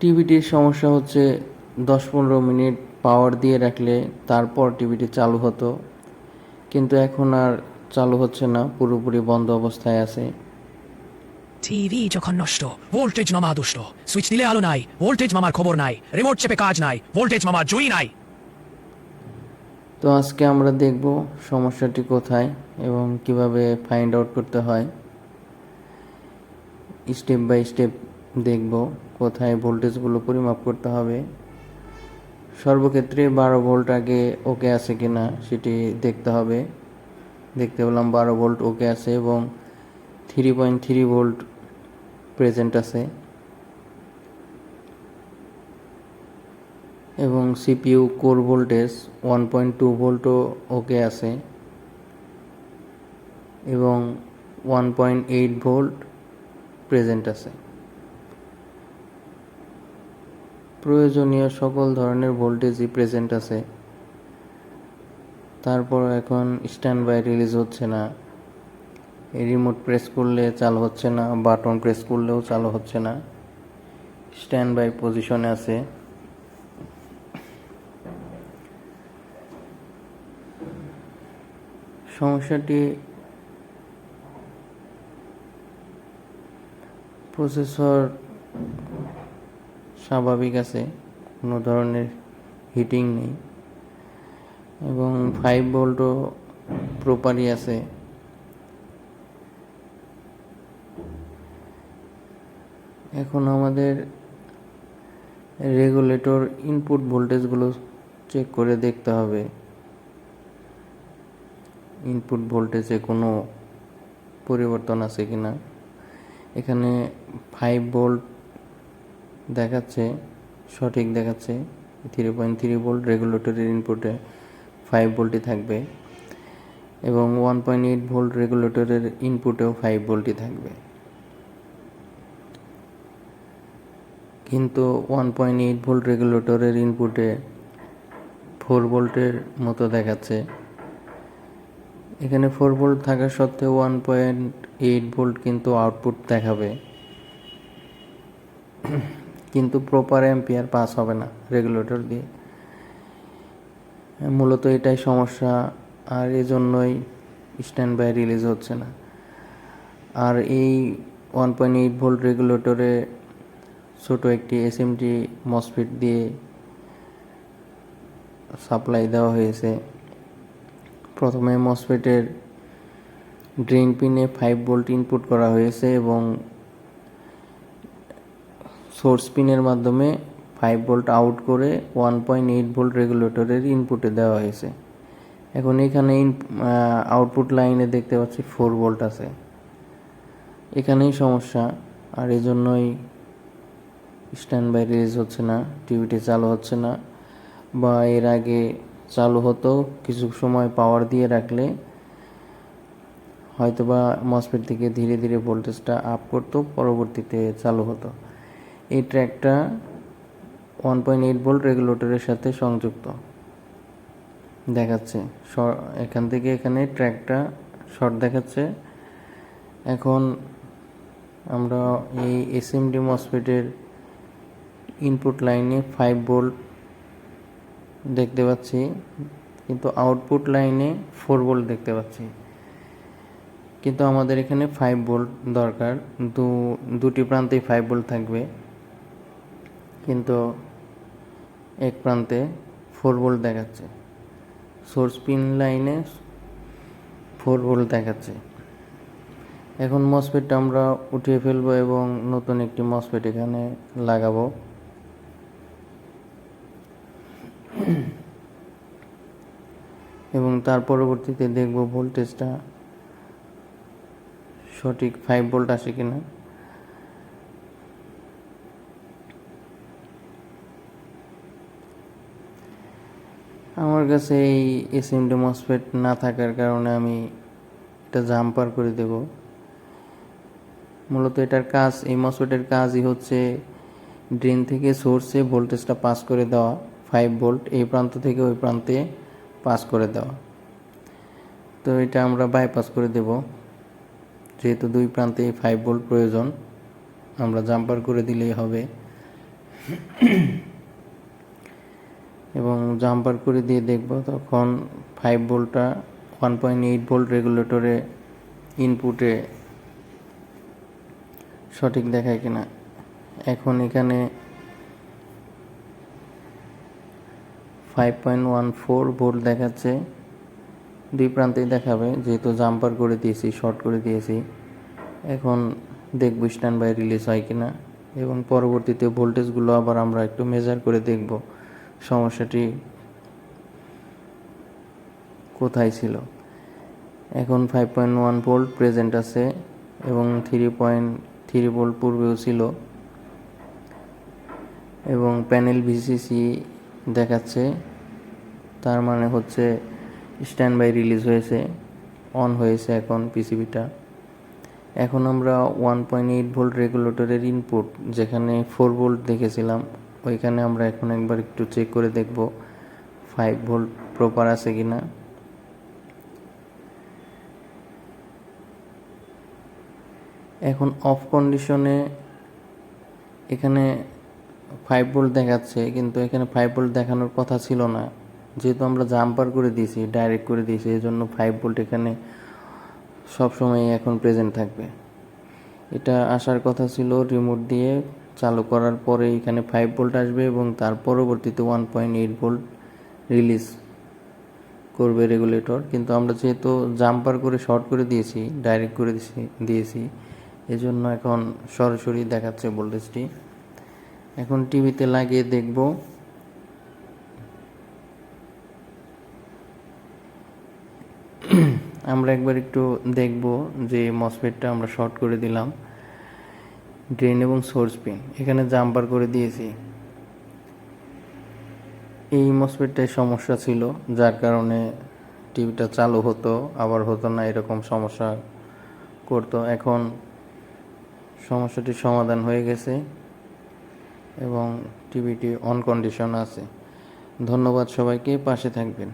টিভিটির সমস্যা হচ্ছে দশ পনেরো মিনিট পাওয়ার দিয়ে রাখলে তারপর টিভিটি চালু হতো। কিন্তু এখন আর চালু হচ্ছে না পুরোপুরি বন্ধ অবস্থায় আছে। টিভি যখন নষ্ট ভোল্টেজ মামা দুষ্ট। সুইচ দিলে আলো নাই ভোল্টেজ মামার খবর নাই রিমোট চেপে কাজ নাই ভোল্টেজ মামার জুই নাই। তো আজকে আমরা দেখব সমস্যাটি কোথায় এবং কীভাবে ফাইন্ড আউট করতে হয়। স্টেপ বাই স্টেপ দেখব কোথায় ভোল্টেজগুলো পরিমাপ করতে হবে। সর্বক্ষেত্রে বারো ভোল্ট আগে ওকে আছে কিনা সেটি দেখতে হবে। দেখতে পেলাম বারো ভোল্ট ওকে আছে এবং three point three volt present আছে। এবং CPU core voltage one point two ভোল্টও okay আছে। এবং one point eight volt present আছে। প্রয়োজনীয় সকল ধরনের ভোল্টেজই প্রেজেন্ট আছে। তারপর এখন স্ট্যান্ড বাই রিলিজ হচ্ছে না। রিমোট প্রেস করলে চালু হচ্ছে না বাটন প্রেস করলেও চালু হচ্ছে না। স্ট্যান্ড বাই পজিশনে আছে। সমস্যাটি প্রসেসর স্বাভাবিক আছে, কোনো ধরনের হিটিং নেই। এবং ফাইভ ভোল্টও প্রপারই আছে। এখন আমাদের রেগুলেটর ইনপুট ভোল্টেজগুলো চেক করে দেখতে হবে। ইনপুট ভোল্টেজে কোনো পরিবর্তন আছে কি না এখানে ফাইভ ভোল্ট দেখাচ্ছে, সঠিক দেখাচ্ছে থ্রি পয়েন্ট থ্রি ভোল্ট রেগুলেটরের ইনপুটে ফাইভ ভোল্টই থাকবে এবং ওয়ান পয়েন্ট এইট ভোল্ট রেগুলেটরের ইনপুটেও ফাইভ ভোল্টই থাকবে। কিন্তু ওয়ান পয়েন্ট এইট ভোল্ট রেগুলেটরের ইনপুটে ফোর ভোল্টের মতো দেখাচ্ছে। এখানে ফোর ভোল্ট থাকা সত্ত্বেও ওয়ান পয়েন্ট এইট ভোল্ট কিন্তু আউটপুট দেখাবে। কিন্তু প্রপার এম্পিয়ার পাস হবে না রেগুলেটর দিয়ে। মূলত এটাই সমস্যা, আর এজন্যই স্ট্যান্ড বাই রিলিজ হচ্ছে না। আর এই ওয়ান পয়েন্ট এইট ভোল্ট রেগুলেটরে ছোটো একটি এসএমটি মসফিট দিয়ে সাপ্লাই দেওয়া হয়েছে। প্রথমে মসফেটের drain pin five volt input করা হয়েছে এবং সোর্স পিনের মাধ্যমে ফাইভ ভোল্ট আউট করে ওয়ান পয়েন্ট এইট ভোল্ট রেগুলেটরের ইনপুটে দেওয়া হয়েছে। এখন এখানে ইন আউটপুট লাইনে দেখতে পাচ্ছি ফোর ভোল্ট আছে। এখানেই সমস্যা, আর এই জন্যই স্ট্যান্ড বাই রিলিজ হচ্ছে না টিভিটি চালু হচ্ছে না, বা এর আগে চালু হতো, কিছু সময় পাওয়ার দিয়ে রাখলে হয়তোবা মসফেট থেকে ধীরে ধীরে ভোল্টেজটা আপ করতো, পরবর্তীতে চালু হতো। এই ট্র্যাকটা ওয়ান পয়েন্ট এইট ভোল্ট রেগুলেটরের সাথে সংযুক্ত। দেখাচ্ছে। এখান থেকে এখানে ট্র্যাকটা শর্ট দেখাচ্ছে। এখন আমরা এই এসএমডি মসফেটের ইনপুট লাইনে ফাইভ ভোল্ট দেখতে পাচ্ছি, কিন্তু আউটপুট লাইনে ফোর ভোল্ট দেখতে পাচ্ছি। কিন্তু আমাদের এখানে ফাইভ ভোল্ট দরকার। দু দুটি প্রান্তেই ফাইভ ভোল্ট থাকবে। কিন্তু এক প্রান্তে ফোর ভোল্ট দেখাচ্ছে। সোর্স পিন লাইনে ফোর ভোল্ট দেখাচ্ছে। এখন মসফেটটা আমরা উঠিয়ে ফেলব এবং নতুন একটি মসফেট এখানে লাগাবো। এবং তার পরবর্তীতে দেখব ভোল্টেজটা সঠিক ফাইভ ভোল্ট আসে কিনা। আমার কাছে এই এসএমডি মসফেট না থাকার কারণে আমি এটা জাম্পার করে দেব। মূলত এটার কাজ, এই মসফেটের কাজই হচ্ছে ড্রেন থেকে সোর্সে ভোল্টেজটা পাস করে দেওয়া ফাইভ ভোল্ট এই প্রান্ত থেকে ওই প্রান্তে পাস করে দেওয়া। তো এটা আমরা বাইপাস করে দেব। যেহেতু দুই প্রান্তে ফাইভ ভোল্ট প্রয়োজন, আমরা জাম্পার করে দিলেই হবে। এবং জাম্পার করে দিয়ে দেখব, তখন ফাইভ ভোল্টটা ওয়ান পয়েন্ট এইট ভোল্ট রেগুলেটরে ইনপুটে সঠিক দেখায় কিনা। এখন এখানে five point one four volt দেখাচ্ছে, দুই প্রান্তেই দেখাবে, যেহেতু জাম্পার করে দিয়েছি শর্ট করে দিয়েছি। এখন দেখব স্ট্যান্ড বাই রিলিজ হয় কিনা, এবং পরবর্তীতে ভোল্টেজগুলো আবার আমরা একটু মেজার করে দেখব। সমস্যাটি কোথায় ছিল? এখন five point one volt present আছে এবং থ্রি পয়েন্ট থ্রি ভোল্ট পূর্বেও ছিল এবং প্যানেল ভিসিসি দেখাচ্ছে। তার মানে হচ্ছে স্ট্যান্ড বাই রিলিজ হয়েছে অন হয়েছে এখন পিসিবিটা এখন আমরা ওয়ান পয়েন্ট এইট ভোল্ট রেগুলেটরের ইনপুট যেখানে ফোর ভোল্ট দেখেছিলাম। ওইখানে আমরা এখন একবার একটু চেক করে দেখব ফাইভ ভোল্ট প্রপার আছে কি না এখন অফ কন্ডিশনে এখানে ফাইভ ভোল্ট দেখাচ্ছে, কিন্তু এখানে ফাইভ ভোল্ট দেখানোর কথা ছিল না। যেহেতু আমরা জাম্পার করে দিয়েছি ডাইরেক্ট করে দিয়েছি এই জন্য ফাইভ ভোল্ট এখানে সবসময় এখন প্রেজেন্ট থাকবে। এটা আসার কথা ছিল রিমোট দিয়ে চালু করার পরে এখানে ফাইভ ভোল্ট আসবে এবং তার পরবর্তীতে one point eight volt release করবে রেগুলেটর কিন্তু আমরা যেহেতু জাম্পার করে শর্ট করে দিয়েছি ডাইরেক্ট করে দিয়েছি, এজন্য এখন সরাসরি দেখাচ্ছে ভোল্টেজটি এখন টিভিতে লাগিয়ে দেখব। আমরা একবার একটু দেখব যে মসফেটটা আমরা শর্ট করে দিলাম। ড্রেন এবং সোর্স পিন। এখানে জাম্পার করে দিয়েছি। এই মসফেটটায় সমস্যা ছিল, যার কারণে টিভিটা চালু হতো, আবার হতো না, এরকম সমস্যা করতো। এখন সমস্যাটির সমাধান হয়ে গেছে এবং টিভিটি অন কন্ডিশন আছে। ধন্যবাদ সবাইকে, পাশে থাকবেন।